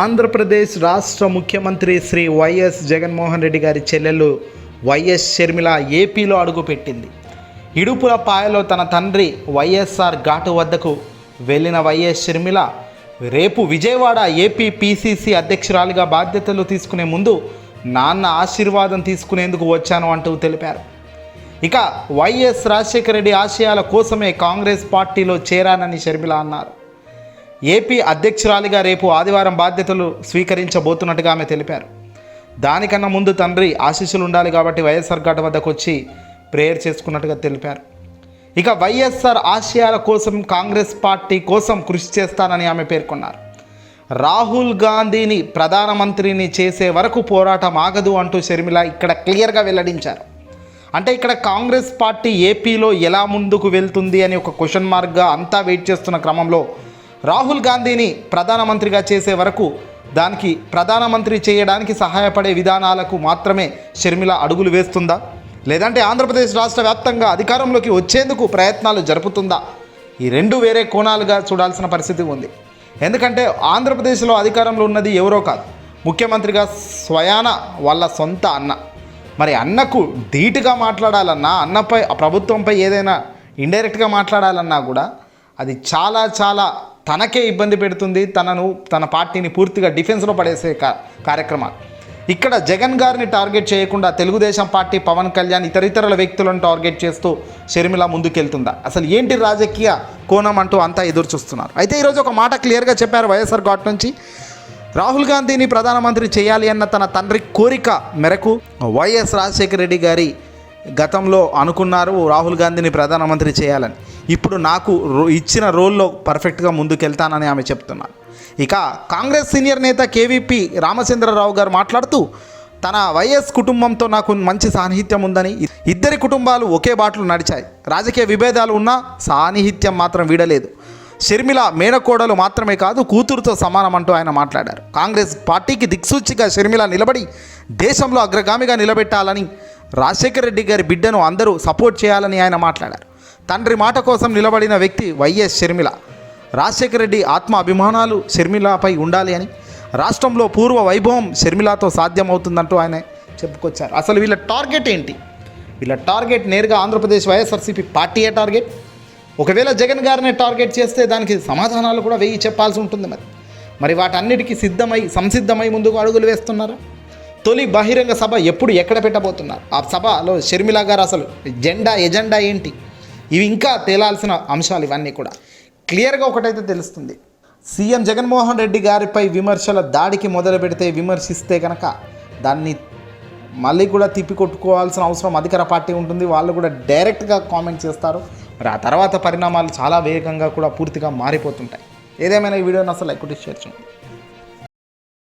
ఆంధ్రప్రదేశ్ రాష్ట్ర ముఖ్యమంత్రి శ్రీ వైఎస్ జగన్మోహన్ రెడ్డి గారి చెల్లెలు వైఎస్ షర్మిల ఏపీలో అడుగుపెట్టింది. ఇడుపుల పాయలో తన తండ్రి వైఎస్ఆర్ ఘాటు వద్దకు వెళ్ళిన వైఎస్ షర్మిల రేపు విజయవాడ ఏపీ పీసీసీ అధ్యక్షురాలిగా బాధ్యతలు తీసుకునే ముందు నాన్న ఆశీర్వాదం తీసుకునేందుకు వచ్చాను అంటూ తెలిపారు. ఇక వైఎస్ రాజశేఖర రెడ్డి ఆశయాల కోసమే కాంగ్రెస్ పార్టీలో చేరానని షర్మిల అన్నారు. ఏపీ అధ్యక్షురాలిగా రేపు ఆదివారం బాధ్యతలు స్వీకరించబోతున్నట్టుగా ఆమె తెలిపారు. దానికన్నా ముందు తండ్రి ఆశీస్సులు ఉండాలి కాబట్టి వైఎస్ఆర్ ఘాట్ వద్దకు వచ్చి ప్రేయర్ చేసుకున్నట్టుగా తెలిపారు. ఇక వైఎస్ఆర్ ఆశయాల కోసం కాంగ్రెస్ పార్టీ కోసం కృషి చేస్తానని ఆమె పేర్కొన్నారు. రాహుల్ గాంధీని ప్రధానమంత్రిని చేసే వరకు పోరాటం ఆగదు అంటూ షర్మిల ఇక్కడ క్లియర్గా వెల్లడించారు. అంటే ఇక్కడ కాంగ్రెస్ పార్టీ ఏపీలో ఎలా ముందుకు వెళ్తుంది అని ఒక క్వశ్చన్ మార్క్గా అంతా వెయిట్ చేస్తున్న క్రమంలో రాహుల్ గాంధీని ప్రధానమంత్రిగా చేసే వరకు దానికి ప్రధానమంత్రి చేయడానికి సహాయపడే విధానాలకు మాత్రమే షర్మిల అడుగులు వేస్తుందా? లేదంటే ఆంధ్రప్రదేశ్ రాష్ట్ర వ్యాప్తంగా అధికారంలోకి వచ్చేందుకు ప్రయత్నాలు జరుపుతుందా? ఈ రెండు వేరే కోణాలుగా చూడాల్సిన పరిస్థితి ఉంది. ఎందుకంటే ఆంధ్రప్రదేశ్లో అధికారంలో ఉన్నది ఎవరో కాదు ముఖ్యమంత్రిగా స్వయాన వాళ్ళ సొంత అన్న. మరి అన్నకు ధీటుగా మాట్లాడాలన్నా అన్నపై ఆ ప్రభుత్వంపై ఏదైనా ఇండైరెక్ట్గా మాట్లాడాలన్నా కూడా అది చాలా చాలా తనకే ఇబ్బంది పెడుతుంది తనను తన పార్టీని పూర్తిగా డిఫెన్స్లో పడేసే కా కార్యక్రమాలు. ఇక్కడ జగన్ గారిని టార్గెట్ చేయకుండా తెలుగుదేశం పార్టీ పవన్ కళ్యాణ్ ఇతరితరుల వ్యక్తులను టార్గెట్ చేస్తూ షర్మిల ముందుకెళ్తుందా? అసలు ఏంటి రాజకీయ కోణం అంటూ అంతా ఎదురు చూస్తున్నారు? అయితే ఈరోజు ఒక మాట క్లియర్గా చెప్పారు వైఎస్ఆర్ ఘాట్ నుంచి. రాహుల్ గాంధీని ప్రధానమంత్రి చేయాలి అన్న తన తండ్రి కోరిక మేరకు వైఎస్ రాజశేఖర రెడ్డి గారి గతంలో అనుకున్నారు రాహుల్ గాంధీని ప్రధానమంత్రి చేయాలని. ఇప్పుడు నాకు రో- ఇచ్చిన రోల్లో పర్ఫెక్ట్గా ముందుకెళ్తానని ఆమె చెప్తున్నారు ఇక కాంగ్రెస్ సీనియర్ నేత కేవీపీ రామచంద్రరావు గారు మాట్లాడుతూ తన వైఎస్ కుటుంబంతో నాకు మంచి సాన్నిహిత్యం ఉందని ఇద్దరి కుటుంబాలు ఒకే బాటలు నడిచాయి. రాజకీయ విభేదాలు ఉన్నా సాన్నిహిత్యం మాత్రం వీడలేదు. షర్మిల మేనకోడలు మాత్రమే కాదు కూతురుతో సమానమంటూ ఆయన మాట్లాడారు. కాంగ్రెస్ పార్టీకి దిక్సూచిగా షర్మిల నిలబడి దేశంలో అగ్రగామిగా నిలబెట్టాలని రాజశేఖర రెడ్డి గారి బిడ్డను అందరూ సపోర్ట్ చేయాలని ఆయన మాట్లాడారు. తండ్రి మాట కోసం నిలబడిన వ్యక్తి వైఎస్ షర్మిల. రాజశేఖర రెడ్డి ఆత్మ అభిమానాలు షర్మిలపై ఉండాలి అని రాష్ట్రంలో పూర్వ వైభవం షర్మిలతో సాధ్యమవుతుందంటూ ఆయన చెప్పుకొచ్చారు. అసలు వీళ్ళ టార్గెట్ ఏంటి? వీళ్ళ టార్గెట్ నేరుగా ఆంధ్రప్రదేశ్ వైఎస్ఆర్సీపీ పార్టీయే టార్గెట్. ఒకవేళ జగన్ గారిని టార్గెట్ చేస్తే దానికి సమాధానాలు కూడా వెయ్యి చెప్పాల్సి ఉంటుంది మరి. మరి వాటన్నిటికీ సిద్ధమై సంసిద్ధమై ముందుకు అడుగులు వేస్తున్నారా? తొలి బహిరంగ సభ ఎప్పుడు ఎక్కడ పెట్టబోతున్నారు? ఆ సభలో షర్మిల గారు అసలు జెండా ఎజెండా ఏంటి? ఇవి ఇంకా తేలాల్సిన అంశాలు ఇవన్నీ కూడా. క్లియర్గా ఒకటైతే తెలుస్తుంది. సీఎం జగన్మోహన్ రెడ్డి గారిపై విమర్శల దాడికి మొదలు పెడితే విమర్శిస్తే కనుక దాన్ని మళ్ళీ కూడా తిప్పి కొట్టుకోవాల్సిన అవసరం అధికార పార్టీ ఉంటుంది. వాళ్ళు కూడా డైరెక్ట్గా కామెంట్ చేస్తారు. మరి ఆ తర్వాత పరిణామాలు చాలా వేగంగా కూడా పూర్తిగా మారిపోతుంటాయి. ఏదేమైనా ఈ వీడియోని అసలు లైక్ కొట్టి షేర్ చేయండి.